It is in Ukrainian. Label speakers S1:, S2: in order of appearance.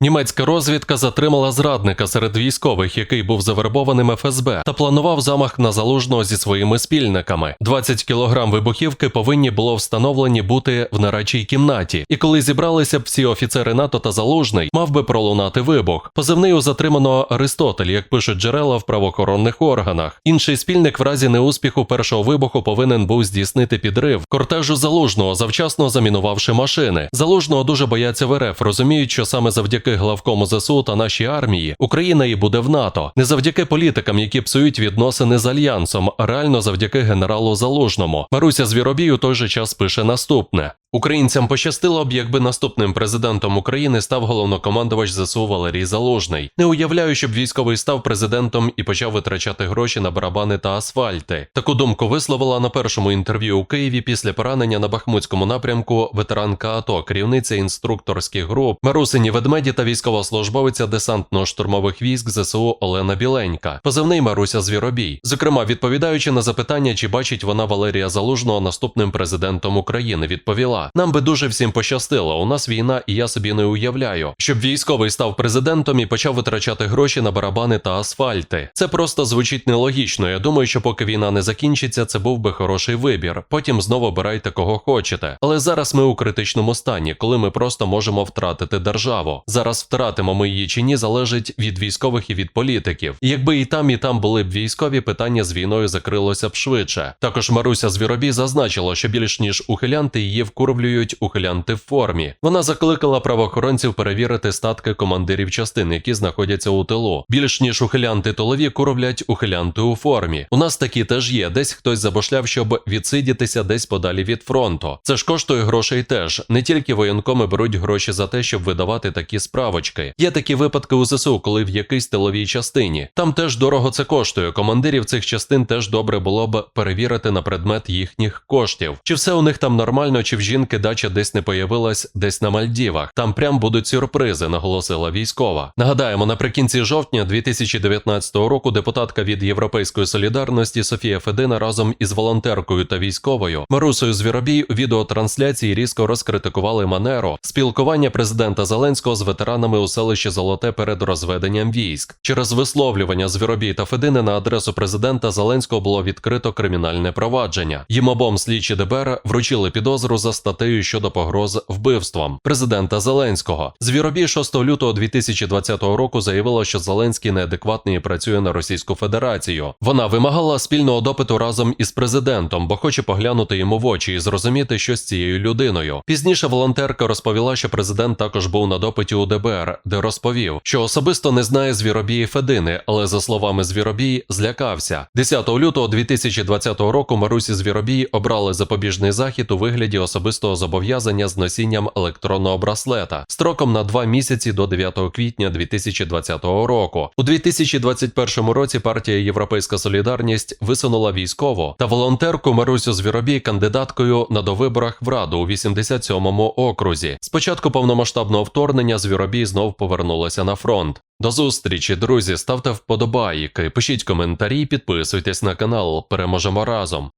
S1: Німецька розвідка затримала зрадника серед військових, який був завербованим ФСБ, та планував замах на залужного зі своїми спільниками. 20 кілограм вибухівки повинні було встановлені бути в нарадчій кімнаті. І коли зібралися б всі офіцери НАТО та залужний, мав би пролунати вибух. Позивний у затриманого Аристотель, як пишуть джерела в правоохоронних органах. Інший спільник в разі неуспіху першого вибуху повинен був здійснити підрив кортежу залужного, завчасно замінувавши машини. Залужного дуже бояться в РФ, розуміють, що саме завдяки главкому ЗСУ та нашій армії Україна і буде в НАТО. Не завдяки політикам, які псують відносини з альянсом, а реально завдяки генералу Залужному. Маруся Звіробій у той же час пише наступне. Українцям пощастило б, якби наступним президентом України став головнокомандувач ЗСУ Валерій Залужний. Не уявляю, щоб військовий став президентом і почав витрачати гроші на барабани та асфальти. Таку думку висловила на першому інтерв'ю у Києві після поранення на Бахмутському напрямку ветеранка АТО, керівниця інструкторських груп, Марусині ведмеді та військовослужбовиця десантно-штурмових військ ЗСУ Олена Біленька, позивний Маруся Звіробій. Зокрема, відповідаючи на запитання, чи бачить вона Валерія Залужного наступним президентом України, відповіла: нам би дуже всім пощастило. У нас війна, і я собі не уявляю, щоб військовий став президентом і почав витрачати гроші на барабани та асфальти. Це просто звучить нелогічно. Я думаю, що поки війна не закінчиться, це був би хороший вибір. Потім знову обирайте кого хочете. Але зараз ми у критичному стані, коли ми просто можемо втратити державу. Зараз втратимо ми її чи ні, залежить від військових і від політиків. Якби і там, і там були б військові, питання з війною закрилося б швидше. Також Маруся Звіробій зазначила, що більш ніж ухилянти її вкурвлюють ухилянти в формі. Вона закликала правоохоронців перевірити статки командирів частин, які знаходяться у тилу. Більш ніж ухилянти тилові курвлять ухилянти у формі. У нас такі теж є. Десь хтось забошляв, щоб відсидітися десь подалі від фронту. Це ж коштує грошей теж. Не тільки воєнкоми беруть гроші за те, щоб видавати такі справочки. Є такі випадки у ЗСУ, коли в якійсь тиловій частині. Там теж дорого це коштує. Командирів цих частин теж добре було б перевірити на предмет їхніх коштів. Чи все у них там нормально, чи в жінки дача десь не появилась, десь на Мальдівах. Там прям будуть сюрпризи, наголосила військова. Нагадаємо, наприкінці жовтня 2019 року депутатка від Європейської солідарності Софія Федина разом із волонтеркою та військовою Марусою Звіробій у відеотрансляції різко розкритикували манеру спілкування президента Зеленського з ветеранами у селищі Золоте перед розведенням військ. Через висловлювання Звіробій та Федини на адресу президента Зеленського було відкрито кримінальне провадження. Їм обом слідчі ДБР вручили підозру за статтею щодо погроз вбивством президента Зеленського. Звіробій 6 лютого 2020 року заявила, що Зеленський неадекватний і працює на Російську Федерацію. Вона вимагала спільного допиту разом із президентом, бо хоче поглянути йому в очі і зрозуміти, що з цією людиною. Пізніше волонтерка розповіла, що президент також був на допиті у ДБР, де розповів, що особисто не знає Звіробії Федини, але за словами Звіробій, злякався. 10 лютого 2020 року Марусі Звіробій обрали запобіжний захід у вигляді особистого зобов'язання з носінням електронного браслета строком на два місяці до 9 квітня 2020 року. У 2021 році партія Європейська Солідарність висунула військову та волонтерку Марусю Звіробій кандидаткою на довиборах в Раду у 87-му окрузі. Спочатку повномасштабного вторгнення Звіробій знов повернулася на фронт. До зустрічі, друзі, ставте вподобайки, пишіть коментарі, підписуйтесь на канал. Переможемо разом.